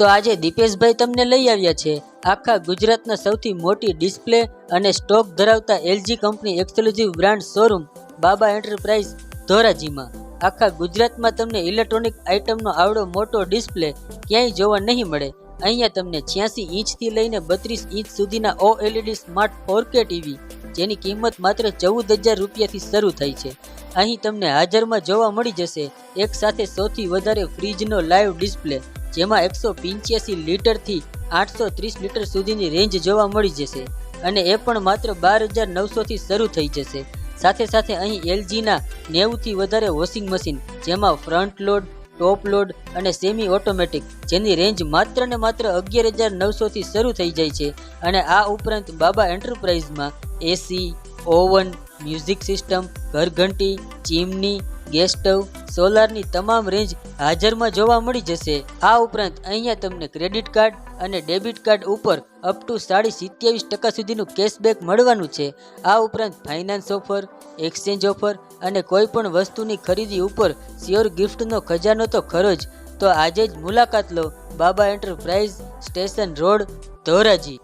તો આજે દીપેશભાઈ તમને લઈ આવ્યા છે. આખા ગુજરાતના સૌથી મોટી ડિસ્પ્લે અને સ્ટોક ધરાવતા LG company exclusive brand showroom Baba enterprise ધોરાજીમાં. આખા ગુજરાતમાં તમને ઇલેક્ટ્રોનિક આઇટમનો આવડો મોટો ડિસ્પ્લે ક્યાંય જોવા નહીં મળે. અહીંયા તમને છ્યાસી ઇંચથી લઈને બત્રીસ ઇંચ સુધીના O L E D smart four K TV, જેની કિંમત માત્ર ચૌદ હજાર રૂપિયાથી શરૂ થાય છે. અહીં તમને હાજરમાં જોવા મળી જશે એક સાથે સૌથી વધારે ફ્રીજનો લાઈવ ડિસ્પ્લે. જેમાં એકસો પિંચ્યાસી લીટરથી આઠસો ત્રીસ લીટર સુધીની રેન્જ જોવા મળી જશે અને એ પણ માત્ર બાર હજાર નવસોથી શરૂ થઈ જશે. સાથે સાથે અહીં એલજીના નેવુંથી વધારે વોશિંગ મશીન, જેમાં ફ્રન્ટ લોડ, ટોપ લોડ અને સેમી ઓટોમેટિક જેની રેન્જ માત્ર ને માત્ર અગિયાર હજાર નવસોથી શરૂ થઈ જાય છે. અને આ ઉપરાંત બાબા એન્ટરપ્રાઇઝમાં એસી, ઓવન મ્યુઝિક સિસ્ટમ, ઘરઘંટી, ચીમની, ગેસ સ્ટવ, સોલારની તમામ રેન્જ હાજરમાં જોવા મળી જશે. આ ઉપરાંત અહીંયા તમને ક્રેડિટ કાર્ડ અને ડેબિટ કાર્ડ ઉપર અપ ટુ સાડી સિત્યાવીસ ટકા સુધીનું કેશબેક મળવાનું છે. આ ઉપરાંત ફાઇનાન્સ ઓફર, એક્સચેન્જ ઓફર અને કોઈ પણ વસ્તુની ખરીદી ઉપર શ્યોર ગિફ્ટનો ખજાનો તો ખરો જ. તો આજે જ મુલાકાત લો Baba enterprise station road, Dhoraji.